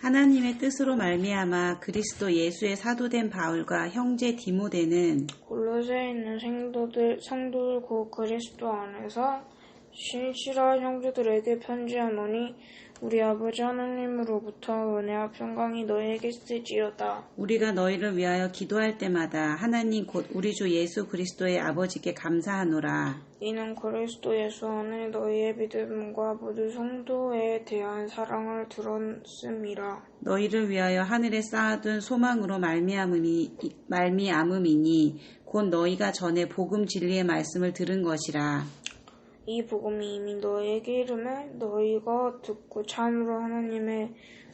하나님의 뜻으로 말미암아 그리스도 예수의 사도된 바울과 형제 디모데는 골로새에 있는 생도들, 성도들 곧 그리스도 안에서 신실한 형제들에게 편지하노니 우리 아버지 하나님으로부터 은혜와 평강이 너희에게 있을지어다. 우리가 너희를 위하여 기도할 때마다 하나님 곧 우리 주 예수 그리스도의 아버지께 감사하노라. 이는 그리스도 예수 안에 너희의 믿음과 모든 성도에 대한 사랑을 들었음이라. 너희를 위하여 하늘에 쌓아둔 소망으로 말미암음이 말미암음이니 곧 너희가 전에 복음 진리의 말씀을 들은 것이라. 이 복음이 이미 너희에게 이름에 너희가 듣고 참으로 하나님의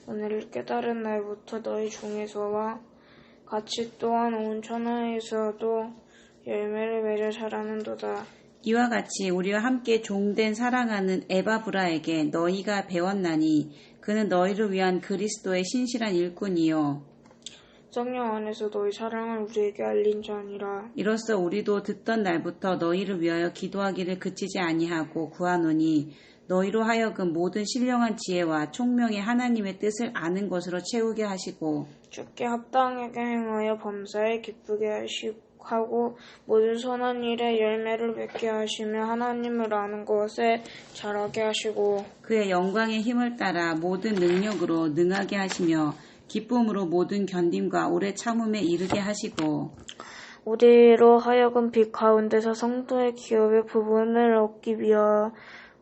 은혜를 깨달은 날부터 너희 중에서와 같이 또한 온 천하에서도 열매를 맺어 자라는도다. 이와 같이 우리와 함께 종된 사랑하는 에바브라에게 너희가 배웠나니 그는 너희를 위한 그리스도의 신실한 일꾼이요 성령 안에서 너희 사랑을 우리에게 알린 자니라. 이로써 우리도 듣던 날부터 너희를 위하여 기도하기를 그치지 아니하고 구하노니 너희로 하여금 모든 신령한 지혜와 총명의 하나님의 뜻을 아는 것으로 채우게 하시고 주께 합당하게 행하여 범사에 기쁘게 하시고 모든 선한 일에 열매를 맺게 하시며 하나님을 아는 것에 자라게 하시고 그의 영광의 힘을 따라 모든 능력으로 능하게 하시며 기쁨으로 모든 견딤과 오래 참음에 이르게 하시고 우리로 하여금 빛 가운데서 성도의 기업의 부분을 얻기 위하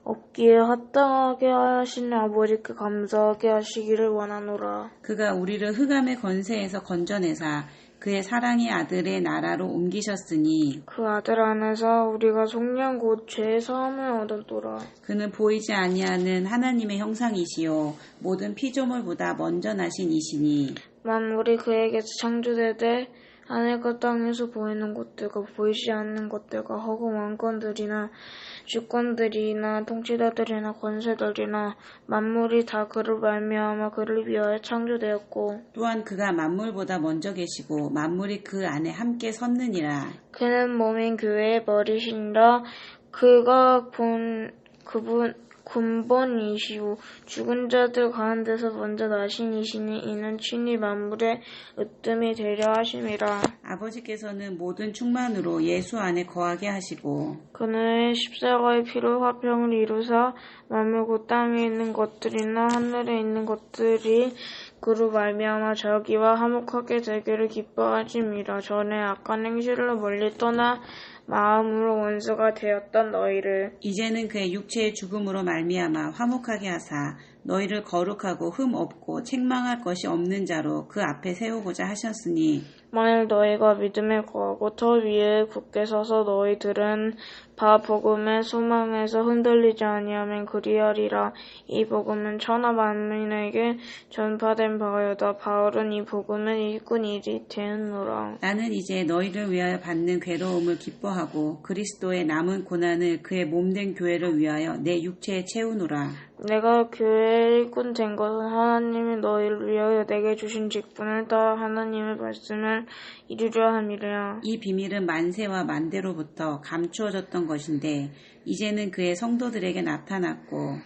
얻기에 합당하게 하시는 아버지께 감사하게 하시기를 원하노라. 그가 우리를 흑암의 건세에서 건져내사 그의 사랑의 아들의 나라로 옮기셨으니 그 아들 안에서 우리가 속량 곧 죄의 사함을 얻었노라. 그는 보이지 아니하는 하나님의 형상이시요 모든 피조물보다 먼저 나신 이시니 만물이 그에게서 창조되되 하늘과 땅에서 보이는 것들과 보이지 않는 것들과 허공 왕권들이나 주권들이나 통치자들이나 권세들이나 만물이 다 그를 말미암아 그를 위하여 창조되었고 또한 그가 만물보다 먼저 계시고 만물이 그 안에 함께 섰느니라. 그는 몸인 교회의 머리신라 그가 본 그분 근본이시오. 죽은 자들 가운데서 먼저 나신 이시니 이는 친히 만물의 으뜸이 되려 하심이라. 아버지께서는 모든 충만으로 예수 안에 거하게 하시고 그는 십자가의 피로 화평을 이루사 만물 곧 땅에 있는 것들이나 하늘에 있는 것들이 그로 말미암아 자기와 화목하게 되기를 기뻐하심이라. 전에 악한 행실로 멀리 떠나 마음으로 원수가 되었던 너희를. 이제는 그의 육체의 죽음으로 말미암아 화목하게 하사 너희를 거룩하고 흠 없고 책망할 것이 없는 자로 그 앞에 세우고자 하셨으니 만일 너희가 믿음에 거하고 터 위에 굳게 서서 너희들은 바 복음의 소망에서 흔들리지 아니하면 그리하리라. 이 복음은 천하 만민에게 전파된 바여다. 바울은 이 복음의 일꾼이 되었노라. 나는 이제 너희를 위하여 받는 괴로움을 기뻐하고 그리스도의 남은 고난을 그의 몸된 교회를 위하여 내 육체에 채우노라 내가 교회의 일꾼 된 것은 하나님이 너희를 위하여 내게 주신 직분을 따라 하나님의 말씀을 이루려 함이라. 이 비밀은 만세와 만대로부터 감추어졌던 것인데 이제는 그의 성도들에게 나타났고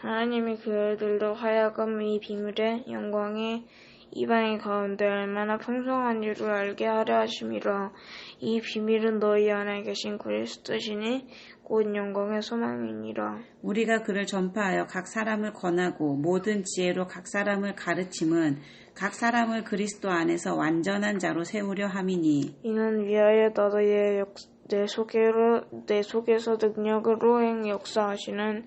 하나님이 교회들로 하여금 이 비밀의 영광이 이방인 가운데 얼마나 풍성한 줄을 알게 하려 하심이라. 이 비밀은 너희 안에 계신 그리스도시니 곧 영광의 소망이니라. 우리가 그를 전파하여 각 사람을 권하고 모든 지혜로 각 사람을 가르침은 각 사람을 그리스도 안에서 완전한 자로 세우려 함이니 이는 위하여 예 역, 내 속에로 내 속에서 능력으로 행 역사하시는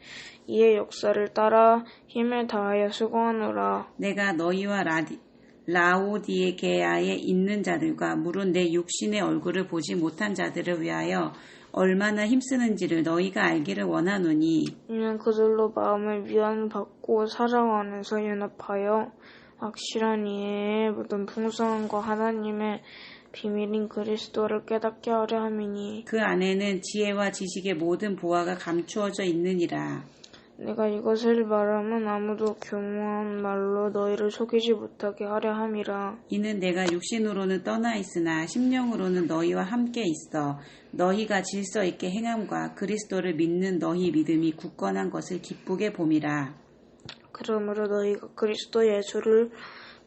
이의 역사를 따라 힘을 다하여 수고하노라. 내가 너희와 라디, 라오디게아에 있는 자들과 물론 내 육신의 얼굴을 보지 못한 자들을 위하여 얼마나 힘쓰는지를 너희가 알기를 원하노니 이는 그들로 마음을 위안받고 사랑 안에서 연합하여 확실한 이해의 모든 풍성함과 하나님의 비밀인 그리스도를 깨닫게 하려 함이니 그 안에는 지혜와 지식의 모든 보화가 감추어져 있느니라. 내가 이것을 말하면 아무도 교묘한 말로 너희를 속이지 못하게 하려 함이라. 이는 내가 육신으로는 떠나 있으나 심령으로는 너희와 함께 있어 너희가 질서 있게 행함과 그리스도를 믿는 너희 믿음이 굳건한 것을 기쁘게 봄이라. 그러므로 너희가 그리스도 예수를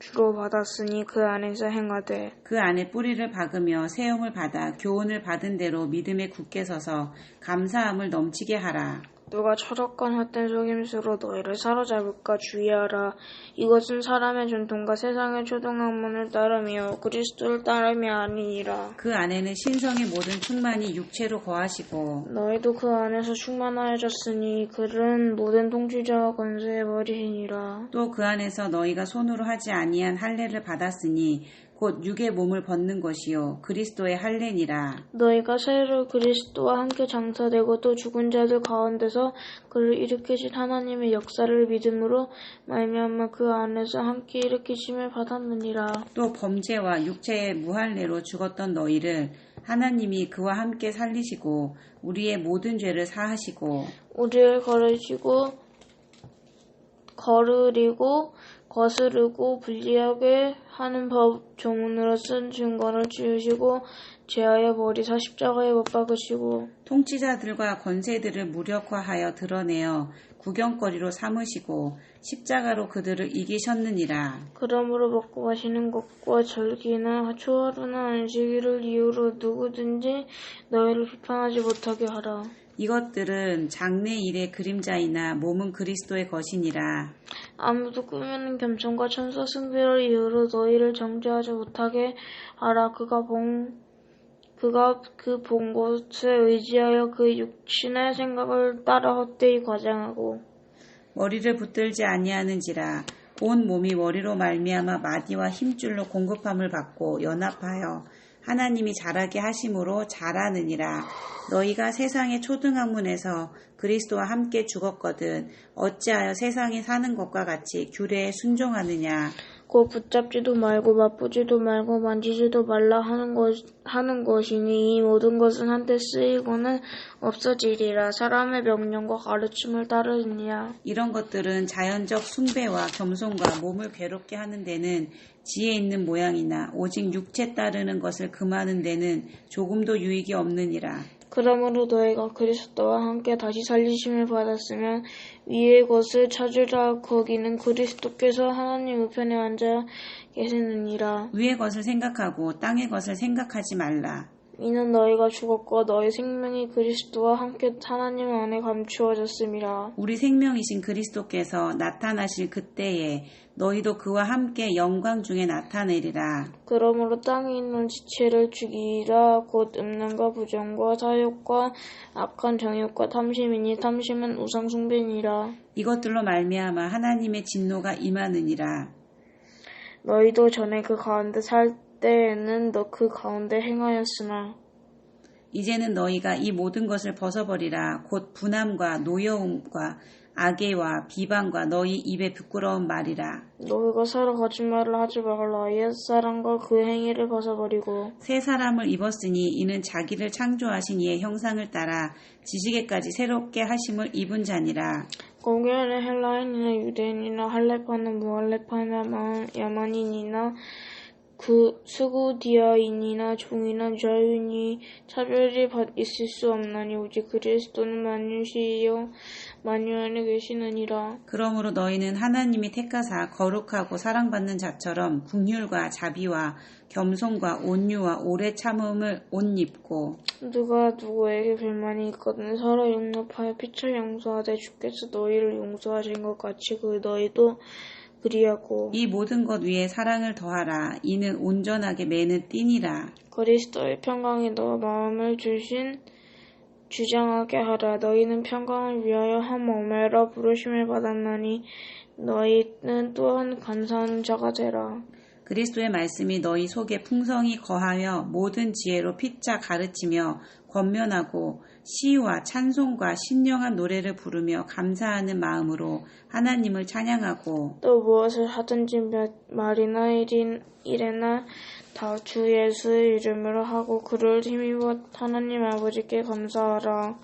주로 받았으니 그 안에서 행하되 그 안에 뿌리를 박으며 세움을 받아 교훈을 받은 대로 믿음에 굳게 서서 감사함을 넘치게 하라. 누가 철학과 헛된 속임수로 너희를 사로잡을까 주의하라. 이것은 사람의 전통과 세상의 초등학문을 따르며 그리스도를 따름이 아니니라. 그 안에는 신성의 모든 충만이 육체로 거하시고 너희도 그 안에서 충만하여졌으니 그는 모든 통치자와 권세의 머리이니라. 또 그 안에서 너희가 손으로 하지 아니한 할례를 받았으니 곧 육의 몸을 벗는 것이요 그리스도의 할례니라. 너희가 새로 그리스도와 함께 장사되고 또 죽은 자들 가운데서 그를 일으키신 하나님의 역사를 믿음으로 말미암아 그 안에서 함께 일으키심을 받았느니라. 또 범죄와 육체의 무할례로 죽었던 너희를 하나님이 그와 함께 살리시고 우리의 모든 죄를 사하시고 우리를 거르시고 거르리고 거스르고 불리하게 하는 법 조문으로 쓴 증거를 지으시고 제하여 버리사 십자가에 못 박으시고 통치자들과 권세들을 무력화하여 드러내어 구경거리로 삼으시고 십자가로 그들을 이기셨느니라. 그러므로 먹고 마시는 것과 절기나 초하루나 안식일을 이유로 누구든지 너희를 비판하지 못하게 하라. 이것들은 장래 일의 그림자이나 몸은 그리스도의 것이니라. 아무도 꾸미는 겸손과 천사 승배를 이유로 너희를 정죄하지 못하게 하라. 그가 본 그가 그 본 것에 의지하여 그 육신의 생각을 따라 헛되이 과장하고 머리를 붙들지 아니하는지라 온 몸이 머리로 말미암아 마디와 힘줄로 공급함을 받고 연합하여 하나님이 자라게 하심으로 자라느니라. 너희가 세상의 초등학문에서 그리스도와 함께 죽었거든 어찌하여 세상에 사는 것과 같이 규례에 순종하느냐 곧 붙잡지도 말고 맛보지도 말고 만지지도 말라 하는 것 하는 것이니 이 모든 것은 한때 쓰이고는 없어지리라 사람의 명령과 가르침을 따르느냐 이런 것들은 자연적 숭배와 겸손과 몸을 괴롭게 하는 데는 지혜 있는 모양이나 오직 육체 따르는 것을 금하는 데는 조금도 유익이 없느니라. 그러므로 너희가 그리스도와 함께 다시 살리심을 받았으면 위의 것을 찾으라 거기는 그리스도께서 하나님 우편에 앉아 계시느니라 위의 것을 생각하고 땅의 것을 생각하지 말라. 이는 너희가 죽었고 너희 생명이 그리스도와 함께 하나님 안에 감추어졌음이라 우리 생명이신 그리스도께서 나타나실 그때에 너희도 그와 함께 영광 중에 나타내리라. 그러므로 땅에 있는 지체를 죽이라 곧 음란과 부정과 사욕과 악한 정욕과 탐심이니 탐심은 우상 숭배니라 이것들로 말미암아 하나님의 진노가 임하느니라. 너희도 전에 그 가운데 살 때에는 너 그 가운데 행하였으나 이제는 너희가 이 모든 것을 벗어버리라. 곧 분함과 노여움과 악의와 비방과 너희 입에 부끄러운 말이라. 너희가 서로 거짓말을 하지 말라 옛 사람과 그 행위를 벗어버리고 새 사람을 입었으니 이는 자기를 창조하신 이의 형상을 따라 지식에까지 새롭게 하심을 입은 자니라. 공교는 헬라인이나 유대인이나 할레파는 무할레파나 마- 야만인이나 그 수구디아인이나 종이나 자유인이 차별이 받- 있을 수 없나니 오직 그리스도는 만유시요 만유 안에 계시느니라. 그러므로 너희는 하나님이 택하사 거룩하고 사랑받는 자처럼 국률과 자비와 겸손과 온유와 오래 참음을 옷 입고 누가 누구에게 불만이 있거든 서로 용납하여 피차 용서하되 주께서 너희를 용서하신 것 같이 그 너희도 그리하고 이 모든 것 위에 사랑을 더하라. 이는 온전하게 매는 띠니라. 그리스도의 평강이 너 마음을 주신 주장하게 하라. 너희는 평강을 위하여 한 몸매로 부르심을 받았나니 너희는 또한 감사하는 자가 되라. 그리스도의 말씀이 너희 속에 풍성히 거하여 모든 지혜로 피차 가르치며 권면하고 시와 찬송과 신령한 노래를 부르며 감사하는 마음으로 하나님을 찬양하고 또 무엇을 하든지 몇 말이나 일인, 일에나 다 주 예수의 이름으로 하고 그를 힘입어 하나님 아버지께 감사하라.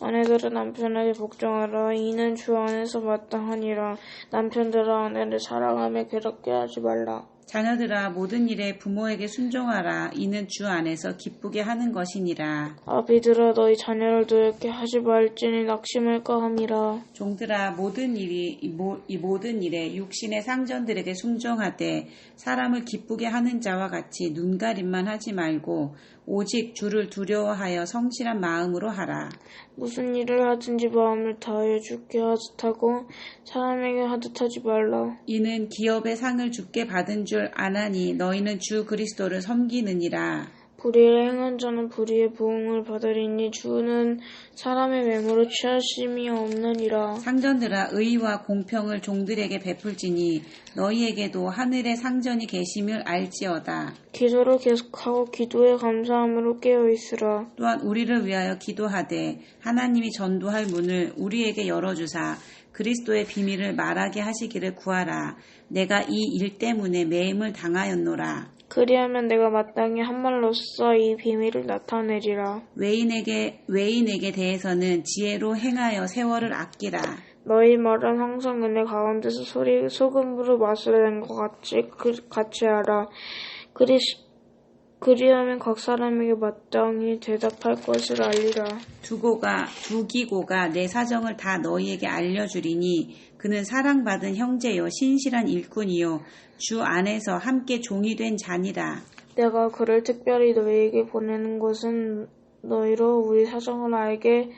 아내들은 남편에게 복종하라. 이는 주 안에서 마땅하니라. 남편들아 아내를 사랑하며 괴롭게 하지 말라. 자녀들아 모든 일에 부모에게 순종하라 이는 주 안에서 기쁘게 하는 것이니라 아비들아 너희 자녀를 노엽게 하지 말지니 낙심할까 함이라. 종들아 모든 일이 이, 모, 이 모든 일에 육신의 상전들에게 순종하되 사람을 기쁘게 하는 자와 같이 눈가림만 하지 말고 오직 주를 두려워하여 성실한 마음으로 하라 무슨 일을 하든지 마음을 다하여 주께 하듯 하고 사람에게 하듯 하지 말라. 이는 기업의 상을 주께 받은 줄 아나니 너희는 주 그리스도를 섬기느니라 불의를 행한 자는 불의의 부응을 받으리니 주는 사람의 외모로 취하심이 없느니라. 상전들아 의와 공평을 종들에게 베풀지니 너희에게도 하늘에 상전이 계심을 알지어다. 기도를 계속하고 기도에 감사함으로 깨어 있으라. 또한 우리를 위하여 기도하되 하나님이 전도할 문을 우리에게 열어주사 그리스도의 비밀을 말하게 하시기를 구하라. 내가 이 일 때문에 매임을 당하였노라. 그리하면 내가 마땅히 한 말로써 이 비밀을 나타내리라. 외인에게 외인에게 대해서는 지혜로 행하여 세월을 아끼라. 너희 말은 항상 은혜 가운데서 소리 소금으로 낸것 같이 그, 같이 하라. 그리 그리하면 각 사람에게 마땅히 대답할 것을 알리라. 두고가 두기고가 내 사정을 다 너희에게 알려주리니 그는 사랑받은 형제요 신실한 일꾼이요 주 안에서 함께 종이 된 자니라. 내가 그를 특별히 너희에게 보내는 것은 너희로 우리 사정을 알게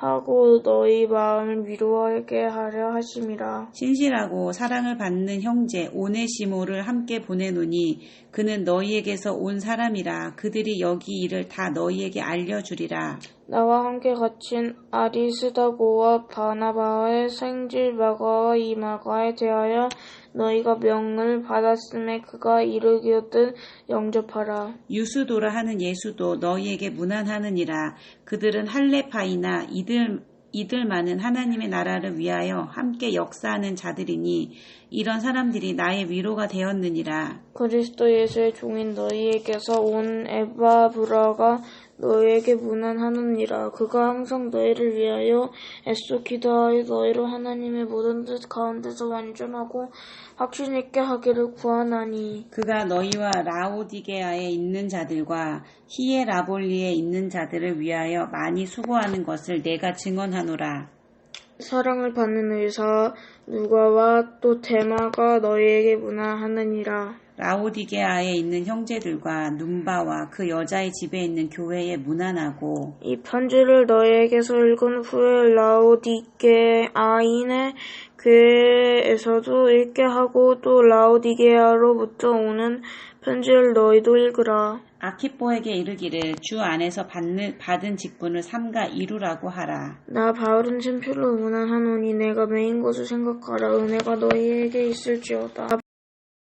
하고 너희 마음을 위로하게 하려 하심이라. 신실하고 사랑을 받는 형제 오네시모를 함께 보내노니 그는 너희에게서 온 사람이라 그들이 여기 일을 다 너희에게 알려주리라. 나와 함께 갇힌 아리스다고와 바나바의 생질 마가와 이 마가에 대하여 너희가 명을 받았음에 그가 이르기든 영접하라. 유수도라 하는 예수도 너희에게 무난하느니라. 그들은 할레파이나 이들 이들만은 하나님의 나라를 위하여 함께 역사하는 자들이니 이런 사람들이 나의 위로가 되었느니라. 그리스도 예수의 종인 너희에게서 온 에바브라가 너희에게 무난하느니라. 그가 항상 너희를 위하여 애써 기도하여 너희를 하나님의 모든 뜻 가운데서 완전하고 확신 있게 하기를 구하나니. 그가 너희와 라오디게아에 있는 자들과 히에라볼리에 있는 자들을 위하여 많이 수고하는 것을 내가 증언하노라. 사랑을 받는 의사 누가와 또 데마가 너희에게 무난하느니라. 라오디게아에 있는 형제들과 눈바와 그 여자의 집에 있는 교회에 무난하고 이 편지를 너희에게서 읽은 후에 라오디게아인의 교회에서도 읽게 하고 또 라오디게아로부터 오는 편지를 너희도 읽으라. 아키뽀에게 이르기를 주 안에서 받는, 받은 직분을 삼가 이루라고 하라. 나 바울은 심필로 무난하노니 내가 메인 것을 생각하라. 은혜가 너희에게 있을지어다.